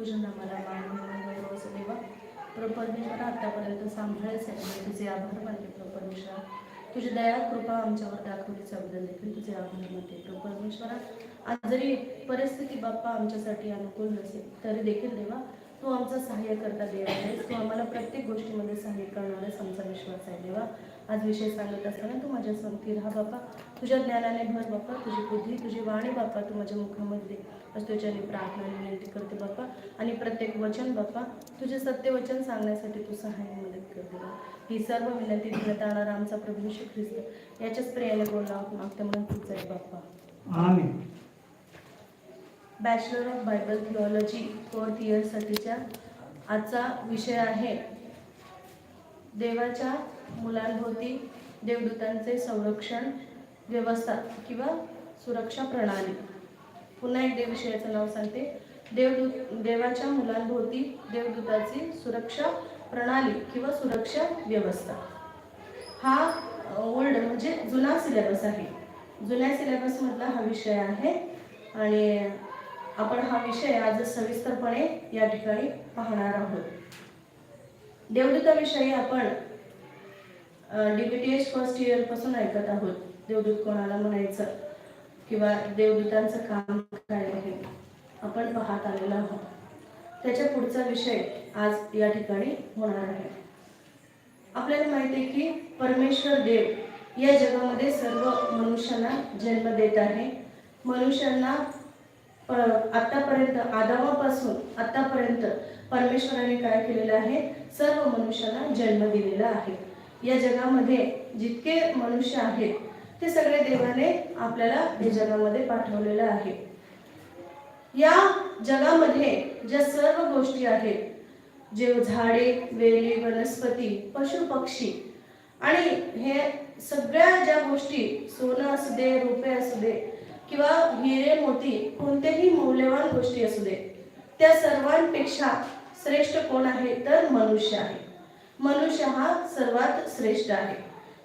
तुझ्या नामाला मान असं देवा. आतापर्यंत सांभाळायसाठी तुझे आभार मानले प्रभू परमेश्वरा. तुझी दया कृपा आमच्यावर दाखवली अगोदर देखील तुझे आभार मानते प्रभू परमेश्वरा. आज जरी परिस्थिती बाप्पा आमच्यासाठी अनुकूल नसेल तरी देखील देवा. तू आमचं सहाय्य करता देव आहेस तू आम्हाला प्रत्येक गोष्टीमध्ये सहाय्य करणारच आमचा विश्वास आहे. देवा आज विषय सांगत असताना तू माझ्या संगती राहा बाप्पा तुझ्या ज्ञानाने भर बाप्पा तुझी बुद्धी तुझी वाणी बाप्पा तू माझ्या मुखामध्ये दे. आज तुझ्याने प्रार्थना विनंती करते बाप्पा आणि प्रत्येक वचन बाप्पा तुझे सत्य वचन सांगण्यासाठी तू सहाय्य मदत कर देवा ही सर्व विनंती देण्यात आणणारा आमचा प्रभू श्री ख्रिस्त. याच्याच प्रेयाने बोलला मागते म्हणून तुझा आहे बाप्पा आम्ही bachelor of Bible theology fourth इयरसाठीच्या आजचा विषय आहे. देवाच्या मुलांभोवती देवदूतांचे संरक्षण व्यवस्था किंवा सुरक्षा प्रणाली. पुन्हा एकदा विषयाचं नाव सांगते. देवदूत देवाच्या मुलांभोवती देवदूताची सुरक्षा प्रणाली किंवा सुरक्षा व्यवस्था. हा ओल्ड म्हणजे जुना सिलेबस आहे. जुन्या सिलेबसमधला हा विषय आहे. आणि आपण हा विषय आज सविस्तरपणे या ठिकाणी पाहणार आहोत. देवदूताविषयी आपण डीबीटीएस फर्स्ट इयरपासून ऐकत आहोत. देवदूत कोणाला म्हणायचं किंवा देवदूतांचं काम काय आहे आपण पाहत आलेलो आहोत. त्याच्या पुढचा विषय आज या ठिकाणी होणार आहे. आपल्याला माहिती आहे की परमेश्वर देव या जगामध्ये सर्व मनुष्यांना जन्म देत आहे. मनुष्यांना आतापर्यंत आदामापासून आतापर्यंत परमेश्वराने काय केलेलं आहे? सर्व मनुष्याला जन्म दिलेला आहे. या जगामध्ये जितके मनुष्य आहेत ते सगळे देवाने आपल्याला या जगामध्ये पाठवलेलं आहे. या जगामध्ये ज्या सर्व गोष्टी आहेत जे झाडे वेली वनस्पती पशु पक्षी आणि हे सगळ्या ज्या गोष्टी सोनं असू दे रुपे असू दे किंवा हिरे मोती कोणतेही मौल्यवान गोष्टी असू दे त्या सर्वांपेक्षा श्रेष्ठ कोण आहे तर मनुष्य आहे. मनुष्य हा सर्वात श्रेष्ठ आहे.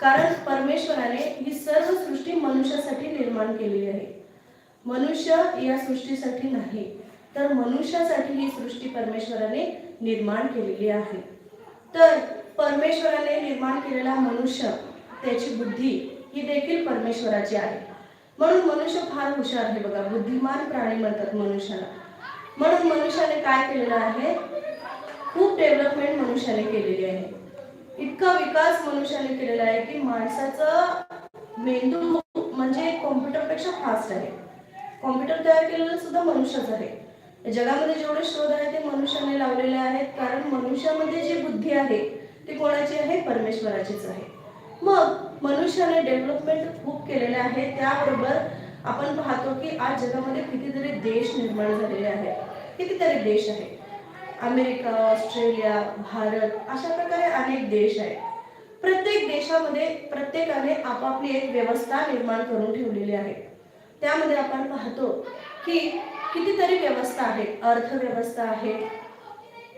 कारण परमेश्वराने ही सर्व सृष्टी मनुष्यासाठी निर्माण केलेली आहे. मनुष्य या सृष्टीसाठी नाही तर मनुष्यासाठी ही सृष्टी परमेश्वराने निर्माण केलेली आहे. तर परमेश्वराने निर्माण केलेला मनुष्य त्याची बुद्धी ही देखील परमेश्वराची आहे. म्हणून मनुष्य फार हुशार आहे बघा. बुद्धिमान प्राणी म्हणतात मनुष्याला. म्हणून मनुष्याने काय केलेलं आहे? खूप डेव्हलपमेंट मनुष्याने केलेली आहे. इतका विकास मनुष्याने केलेला आहे की माणसाचं मेंदू म्हणजे कॉम्प्युटरपेक्षा फास्ट आहे. कॉम्प्युटर तयार केलेलं सुद्धा मनुष्यच आहे. जगामध्ये जेवढे शोध आहे ते मनुष्याने लावलेले आहेत. कारण मनुष्यामध्ये जी बुद्धी आहे ती कोणाची आहे? परमेश्वराचीच आहे. मग मनुष्याने डेव्हलपमेंट खूप केलेले आहे. त्याबरोबर आपण पाहतो की आज जगामध्ये कितीतरी देश निर्माण झालेले आहेत. कितीतरी देश आहेत. अमेरिका ऑस्ट्रेलिया भारत अशा प्रकारे अनेक देश आहेत. प्रत्येक देशामध्ये प्रत्येकाने आपापली एक व्यवस्था निर्माण करून ठेवलेली आहे. त्यामध्ये आपण पाहतो की कितीतरी व्यवस्था आहे अर्थव्यवस्था आहे.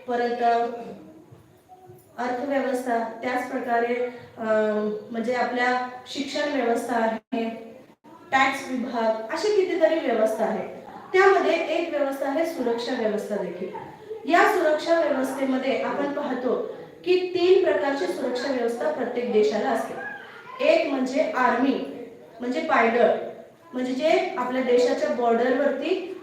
परत अर्थव्यवस्था त्याच प्रकारे म्हणजे आपल्या शिक्षण व्यवस्था आहे टॅक्स विभाग अशी कितीतरी व्यवस्था आहे. त्यामध्ये एक व्यवस्था आहे सुरक्षा व्यवस्था देखील. या सुरक्षा व्यवस्थेमध्ये आपण पाहतो की तीन प्रकारची सुरक्षा व्यवस्था प्रत्येक देशाला असते. एक म्हणजे आर्मी म्हणजे पायदळ म्हणजे जे आपल्या देशाच्या बॉर्डरवरती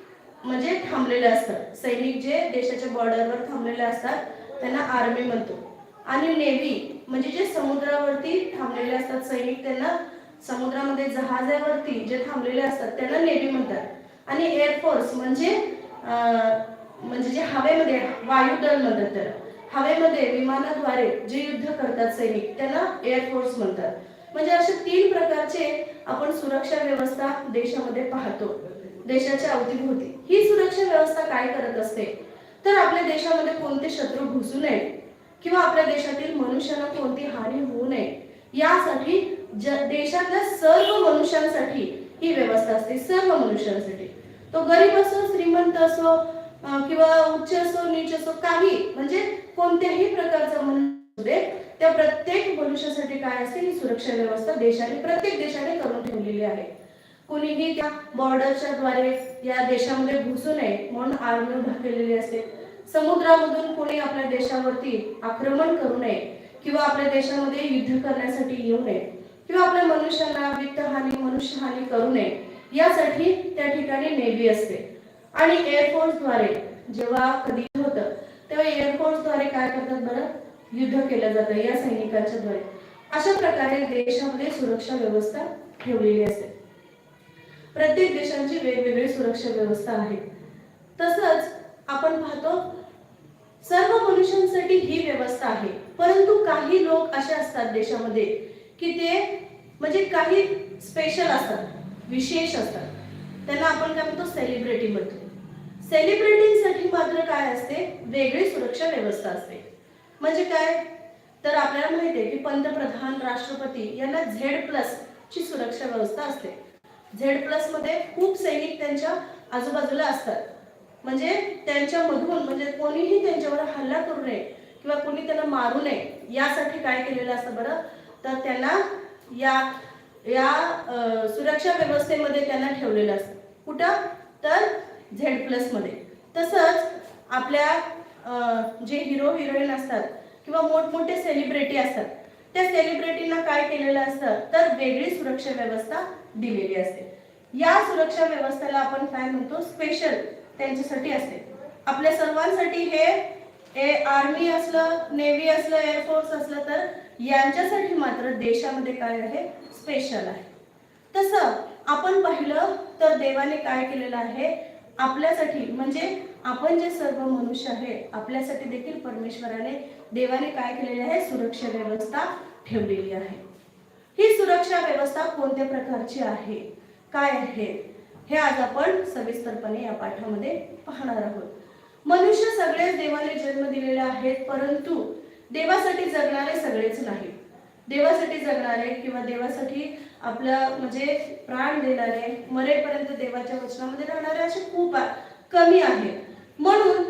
म्हणजे थांबलेले असतात. सैनिक जे देशाच्या बॉर्डरवर थांबलेले असतात त्यांना आर्मी म्हणतो. आणि नेव्ही म्हणजे जे समुद्रावरती थांबलेले असतात सैनिक त्यांना समुद्रामध्ये जहाजावरती जे थांबलेले असतात त्यांना नेव्ही म्हणतात. आणि एअरफोर्स म्हणजे म्हणजे जे हवेमध्ये वायुदल म्हणतात त्याला. हवेमध्ये विमानाद्वारे जे युद्ध करतात सैनिक त्यांना एअरफोर्स म्हणतात. म्हणजे अशा तीन प्रकारचे आपण सुरक्षा व्यवस्था देशामध्ये पाहतो. देशाच्या अवतीभोवती. ही सुरक्षा व्यवस्था काय करत असते? तर आपल्या देशामध्ये कोणते शत्रू घुसू नये किंवा आपल्या देशातील मनुष्याला कोणती हानी होऊ नये यासाठी देशातल्या सर्व मनुष्यांसाठी ही व्यवस्था असते सर्व मनुष्यांसाठी. तो गरीब असो श्रीमंत असो किंवा उच्च असो नीच असो काही म्हणजे कोणत्याही प्रकारचा मनुष्य दे, त्या प्रत्येक मनुष्यासाठी काय असते ही सुरक्षा व्यवस्था देशाने प्रत्येक देशाने करून ठेवलेली आहे. कोणीही त्या बॉर्डरच्या द्वारे या देशामध्ये घुसू नये म्हणून आर्मी उभा असते. समुद्रामधून कोणी आपल्या देशावरती आक्रमण करू नये किंवा आपल्या देशामध्ये युद्ध करण्यासाठी येऊ नये किंवा आपल्या मनुष्याला वित्तहानी मनुष्यहानी करू नये यासाठी त्या ठिकाणी नेव्ही असते. आणि एअरफोर्सद्वारे जेव्हा कधी होतं तेव्हा एअरफोर्सद्वारे काय करतात बरं? युद्ध केलं जातं या सैनिकांच्या द्वारे. अशा प्रकारे देशामध्ये सुरक्षा व्यवस्था ठेवलेली असते. प्रत्येक देशांची वेगवेगळी सुरक्षा व्यवस्था आहे. तसंच आपण पाहतो सर्व मनुष्यांसाठी ही व्यवस्था आहे. परंतु काही लोक असे असतात देशामध्ये की ते म्हणजे काही स्पेशल असतात विशेष असतात. त्यांना आपण काय म्हणतो सेलिब्रिटी म्हणतो. सेलिब्रिटींसाठी मात्र काय असते? वेगळी सुरक्षा व्यवस्था असते. म्हणजे काय? तर आपल्याला माहिती आहे की पंतप्रधान राष्ट्रपती यांना झेड प्लस ची सुरक्षा व्यवस्था असते. झेड प्लसमध्ये खूप सैनिक त्यांच्या आजूबाजूला असतात. म्हणजे त्यांच्यामधून म्हणजे कोणीही त्यांच्यावर हल्ला करू नये किंवा कोणी त्यांना मारू नये यासाठी काय केलेलं असतं बरं? तर त्यांना या या सुरक्षा व्यवस्थेमध्ये त्यांना ठेवलेलं असतं. कुठं? तर झेड प्लसमध्ये. तसंच आपल्या जे हिरो हिरोईन असतात किंवा मोठमोठे सेलिब्रिटी असतात त्या सेलिब्रिटींना काय केलेलं असतं? तर वेगळी सुरक्षा व्यवस्था दिलेली असते. या सुरक्षा व्यवस्थेला आपण काय म्हणतो? स्पेशल त्यांच्यासाठी असते. आपल्या सर्वांसाठी हे ए आर्मी असलं नेव्ही असलं एअरफोर्स असलं तर यांच्यासाठी मात्र देशामध्ये काय आहे? स्पेशल आहे. तसं आपण पाहिलं तर देवाने काय केलेलं आहे? आपल्यासाठी म्हणजे आपण जे सर्व मनुष्य आहे आपल्यासाठी देखील परमेश्वराने देवाने काय केलेले आहे? सुरक्षा व्यवस्था ठेवलेली आहे. ही सुरक्षा व्यवस्था कोणत्या प्रकारची आहे? काय आहे? हे आज आपण सविस्तरपणे या पाठामध्ये पाहणार आहोत. मनुष्य सगळेच देवाने जन्म दिलेले आहेत परंतु देवासाठी जगणारे सगळेच नाही देवासाठी जगणारे किंवा देवासाठी आपलं म्हणजे प्राण देणारे मरेपर्यंत देवाच्या वचनामध्ये राहणारे असे खूप कमी आहेत. म्हणून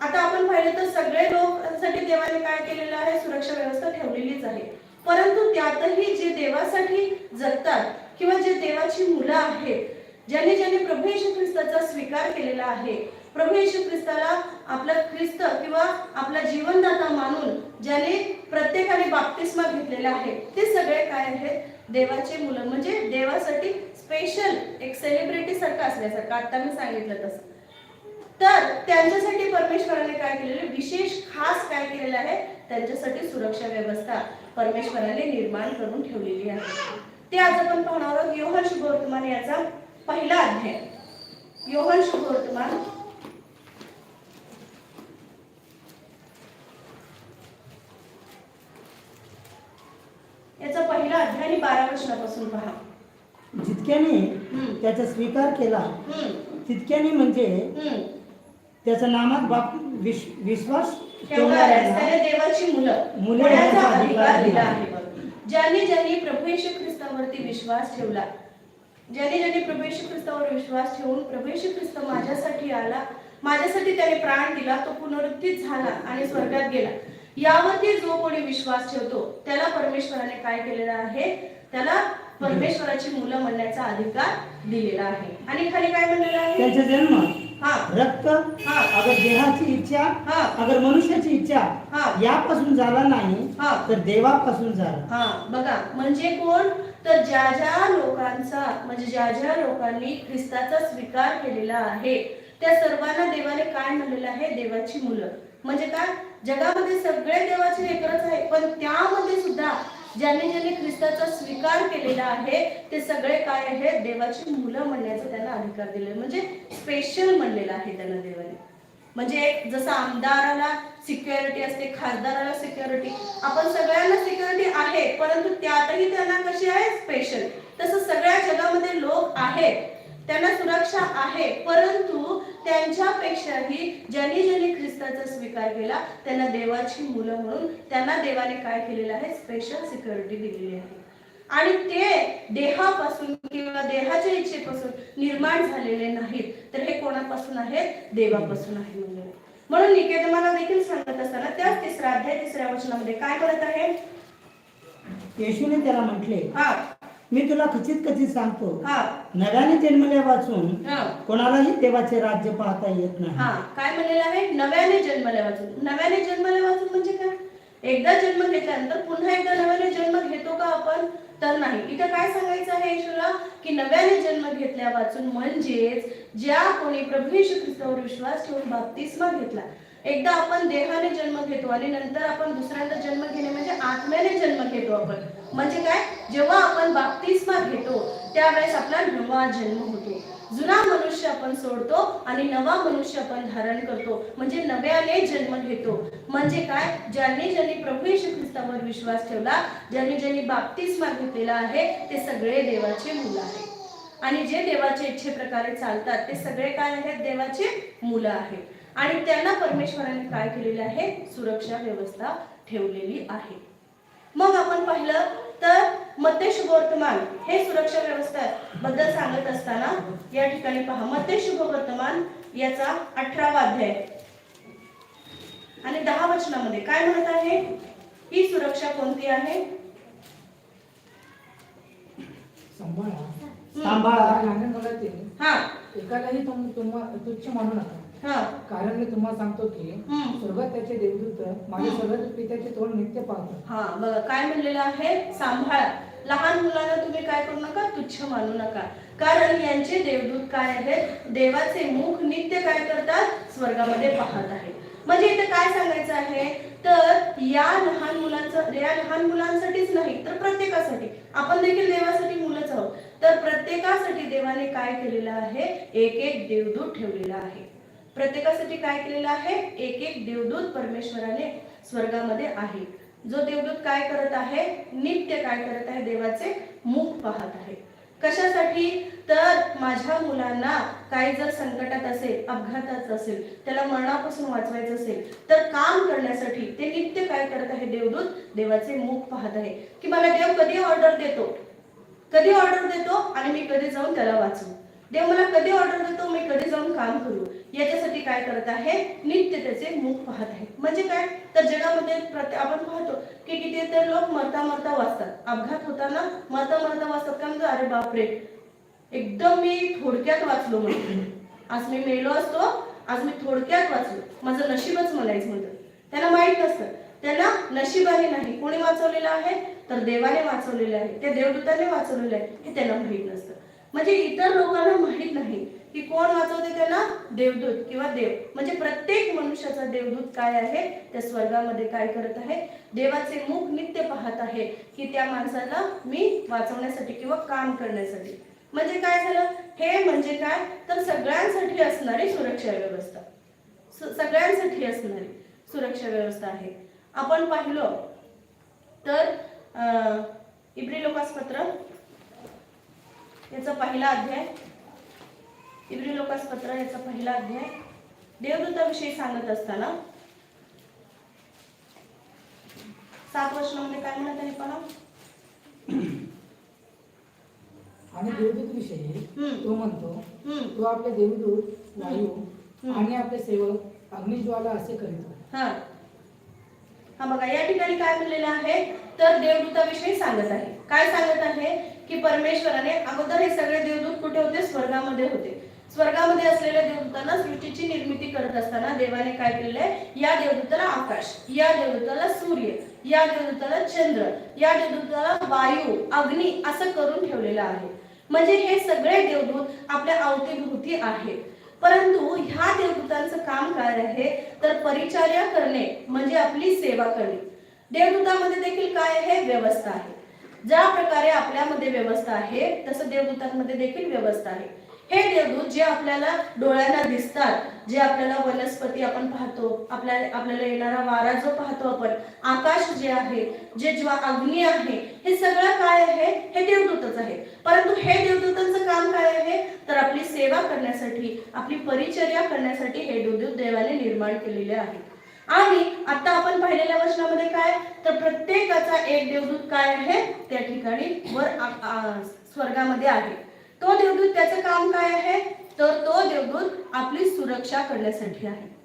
आता आपण पाहिलं तर सगळे लोकांसाठी देवाने काय केलेलं आहे? सुरक्षा व्यवस्था ठेवलेलीच आहे. परंतु त्यातही जे देवासाठी जगतात किंवा जे देवाची मुलं आहेत ज्यांनी ज्यांनी प्रभू येशू ख्रिस्ताचा स्वीकार केलेला आहे प्रभू येशू ख्रिस्ताला आपला ख्रिस्त किंवा आपला जीवनदाता मानून ज्याने प्रत्येकाने बाप्तिस्मा घेतलेला आहे ते सगळे काय आहेत? देवाचे मुलं. म्हणजे देवासाठी स्पेशल एक सेलिब्रिटी सारखं असल्यासारखं. आता मी सांगितलं तसं. तर त्यांच्यासाठी परमेश्वराने काय केलेलं विशेष खास काय केलेलं आहे? त्यांच्यासाठी सुरक्षा व्यवस्था परमेश्वराने निर्माण करून ठेवलेली आहे. ते आज आपण पाहणार आहोत. योहन शुभवर्तमान याचा पहिला अध्याय. योहन शुभवर्तमान याचा पहिला अध्याय आणि बारा वचनापासून पहा. जितक्याने त्याचा स्वीकार केला तितक्याने म्हणजे. त्याच्या नामात बाप विश, विश्वास देवाची मुलं. मुले अधिकार दिला. ज्यांनी ज्यांनी प्रभू येशू ख्रिस्तावरती विश्वास ठेवला ज्यांनी ज्यांनी प्रभू येशू ख्रिस्तावर विश्वास ठेवून प्रभू येशू ख्रिस्त माझ्यासाठी आला माझ्यासाठी त्याने प्राण दिला तो पुनरुत्थित झाला आणि स्वर्गात गेला यावरती जो कोणी विश्वास ठेवतो त्याला परमेश्वराने काय केलेलं आहे त्याला परमेश्वराची मुलं म्हणण्याचा अधिकार दिलेला आहे आणि खाली काय म्हणलेलं आहे त्याचा जन्म हा रक्त हा. अगर देहाची इच्छा हा. अगर मनुष्याची इच्छा हा. यापासून झाला नाही हा. तर देवापासून झाला हा बघा म्हणजे कोण तर ज्या ज्या लोकांचा म्हणजे ज्या ज्या लोकांनी ख्रिस्ताचा स्वीकार केलेला आहे त्या सर्वांना देवाने काय म्हणलेलं आहे? देवाची मुलं. म्हणजे काय? जगामध्ये सगळे देवाचे लेकरच आहे पण त्यामध्ये सुद्धा ज्यांनी ज्यांनी ख्रिस्ताचा स्वीकार केलेला आहे ते सगळे काय आहेत? देवाची मुलं म्हणण्याचा त्यांना अधिकार दिले म्हणजे स्पेशल म्हणलेलं आहे त्यांना देवाने. म्हणजे जसं आमदाराला सिक्युरिटी असते खासदाराला सिक्युरिटी आपण सगळ्यांना सिक्युरिटी आहे परंतु त्यातही त्यांना कशी आहे? स्पेशल तसं सगळ्या जगामध्ये लोक आहेत. त्यांना सुरक्षा आहे. परंतु त्यांच्यापेक्षाही ज्यांनी ज्यांनी ख्रिस्ताचा स्वीकार केला त्यांना देवाची मुलं म्हणून त्यांना देवाने काय केलेलं आहे? स्पेशल सिक्युरिटी दिलेली आहे. आणि ते देहापासून किंवा देहाच्या इच्छेपासून निर्माण झालेले नाहीत. तर हे कोणापासून आहे? देवापासून आहे म्हणजे. म्हणून निकेतनाला देखील सांगत असताना त्याच तिसरा अध्याय तिसऱ्या वचनामध्ये काय म्हणत आहे? येशूने त्याला म्हटले हा. मी तुला खचित खचित सांगतो. हा. नव्याने जन्मल्यापासून कोणालाही देवाचे राज्य पाहता येत नाही. हा. काय म्हणलेलं आहे? नव्याने जन्मल्या वाचून. नव्याने जन्मल्या वाचून म्हणजे काय? एकदा जन्म घेतल्यानंतर पुन्हा एकदा नव्याने जन्म घेतो का आपण? तर नाही. इथं काय सांगायचं आहे येशूला? की नव्याने जन्म घेतल्या वाचून म्हणजेच ज्या कोणी प्रभू येशू ख्रिस्तावर विश्वास ठेवून बाप्तिस्मा घेतला एकदा आपण देहाने जन्म घेतो आणि नंतर आपण दुसऱ्यांदा जन्म घेणे म्हणजे आत्म्याने जन्म घेतो आपण. म्हणजे काय? जेव्हा आपण बाप्तिस्मा घेतो त्यावेळेस आपला नवा जन्म होतो. जुना मनुष्य आपण सोडतो आणि नवा मनुष्य आपण धारण करतो. म्हणजे नव्याने जन्म घेतो. म्हणजे काय? ज्यांनी ज्यांनी प्रभू येशू ख्रिस्तावर विश्वास ठेवला ज्यांनी ज्यांनी बाप्तिस्मा घेतलेला आहे ते सगळे देवाचे मुलं आहेत. आणि जे देवाच्या इच्छेप्रकारे चालतात ते सगळे काय आहेत? देवाचे मुलं आहेत. आणि त्यांना परमेश्वराने काय केलेले आहे? सुरक्षा व्यवस्था ठेवलेली आहे. मग आपण पाहिलं तर मध्य शुभवर्तमान हे सुरक्षा व्यवस्था बद्दल सांगत असताना या ठिकाणी पहा मध्य शुभवर्तमान याचा अठरावा अध्याय. आणि दहा वचनामध्ये काय म्हणत आहे? ही सुरक्षा कोणती आहे? सांभाळा. हा. एकालाही तुम तुम्हा तुच्छ मानू नका. कारण मी तुम्हाला सांगतो की. स्वर्गात त्याचे देवदूत माझ्या सर्व पित्याचे तोंड नित्य पाहतात हा बघा काय म्हणलेलं आहे? सांभाळा. लहान मुलांना तुम्ही काय करू नका? तुच्छ मानू नका. कारण यांचे देवदूत काय आहेत? देवाचे मुख नित्य काय करतात? स्वर्गामध्ये पाहत आहे म्हणजे इथे काय सांगायचं आहे? तर या लहान मुलांचं या लहान मुलांसाठीच नाही तर प्रत्येकासाठी. आपण देखील देवासाठी मुलंच आहोत. तर प्रत्येकासाठी देवाने काय केलेलं आहे? एक एक देवदूत ठेवलेला आहे. प्रत्येकासाठी काय केलेलं आहे? एक एक देवदूत परमेश्वराने स्वर्गामध्ये आहे. जो देवदूत काय करत आहे? नित्य काय करत आहे? देवाचे मुख पाहत आहे. कशासाठी? तर माझ्या मुलांना काही जर संकटात असेल अपघातात असेल त्याला मरणापासून वाचवायचं असेल तर काम करण्यासाठी ते नित्य काय करत आहे? देवदूत देवाचे मुख पाहत आहे. की मला देव कधी ऑर्डर देतो? कधी ऑर्डर देतो? आणि मी कधी जाऊन त्याला वाचू देव मला कधी ऑर्डर देतो मी कधी जाऊन काम करू. याच्यासाठी काय करत आहे? नित्य त्याचे मुख पाहत आहे. म्हणजे काय? तर जगामध्ये आपण पाहतो की किती तर लोक मरता मरता वाचतात. अपघात होताना मरता मरता वाचतात काय म्हणतो अरे बापरे. एकदम मी थोडक्यात वाचलो म्हणतो आज मी मेलो असतो आज मी थोडक्यात वाचलो. माझं नशीबच म्हणायचं म्हणतं. त्यांना माहीत नसतं. त्यांना नशिबाने नाही. कोणी वाचवलेलं आहे? तर देवाने वाचवलेलं आहे. त्या देवदूताने वाचवलेलं आहे. हे त्यांना माहीत नसतं. म्हणजे इतर लोकांना माहीत नाही की कोण वाचवते त्यांना देवदूत किंवा देव. म्हणजे प्रत्येक मनुष्याचा देवदूत काय आहे? त्या स्वर्गामध्ये काय करत आहे? देवाचे मुख नित्य पाहत आहे की त्या माणसाला मी वाचवण्यासाठी किंवा काम करण्यासाठी. म्हणजे काय झालं? हे म्हणजे काय? तर सगळ्यांसाठी असणारी सुरक्षा व्यवस्था. सगळ्यांसाठी असणारी सुरक्षा व्यवस्था आहे. आपण पाहिलं तर इब्री इब्री लोकासपत्र याचा पहिला अध्याय. इब्री लोकासपत्र याचा पहिला अध्याय. देवदूताविषयी सांगत असताना. सात वर्षामध्ये काय म्हणत आहे पहा. आणि देवदूत विषयी. तो म्हणतो तो आपले देवदूत वायू. आणि आपले सेवक अग्निज्वाला असे करीतो हा. हा बघा या ठिकाणी काय म्हणलेलं आहे? तर देवदूताविषयी सांगत आहे. काय सांगत आहे? की परमेश्वराने अगोदर हे सगळे देवदूत कुठे होते? स्वर्गामध्ये होते. स्वर्गामध्ये असलेल्या देवदूतांना सृष्टीची निर्मिती करत असताना देवाने काय केलेलं आहे या देवदूताला आकाश या देवदूताला सूर्य या देवदूताला चंद्र या देवदूताला वायू अग्नी असं करून ठेवलेलं आहे. म्हणजे हे सगळे देवदूत आपल्या अवतीभोवती आहेत. परंतु ह्या देवदूतांचं काम काय आहे? तर परिचर्या करणे म्हणजे आपली सेवा करणे. देवदूतामध्ये देखील काय आहे? व्यवस्था आहे. ज्या प्रकारे आपल्यामध्ये व्यवस्था आहे तसं देवदूतांमध्ये देखील व्यवस्था आहे. हे देवदूत जे आपल्याला डोळ्यांना दिसतात जे आपल्याला वनस्पती आपण पाहतो आपल्या आपल्याला येणारा वारा जो पाहतो आपण आकाश जे आहे जे ज्वा अग्नी आहे हे सगळं काय आहे? हे देवदूतच आहे. परंतु हे देवदूतांचं काम काय आहे? तर आपली सेवा करण्यासाठी आपली परिचर्या करण्यासाठी हे देवदूत देवाने निर्माण केलेले आहे. आणि आता आपण पाहिलेल्या वचनामध्ये काय? तर प्रत्येकाचा एक देवदूत काय आहे? त्या ठिकाणी वर स्वर्गामध्ये आहे. तो देवदूत त्याचं काम काय आहे? तर तो देवदूत आपली सुरक्षा करण्यासाठी आहे.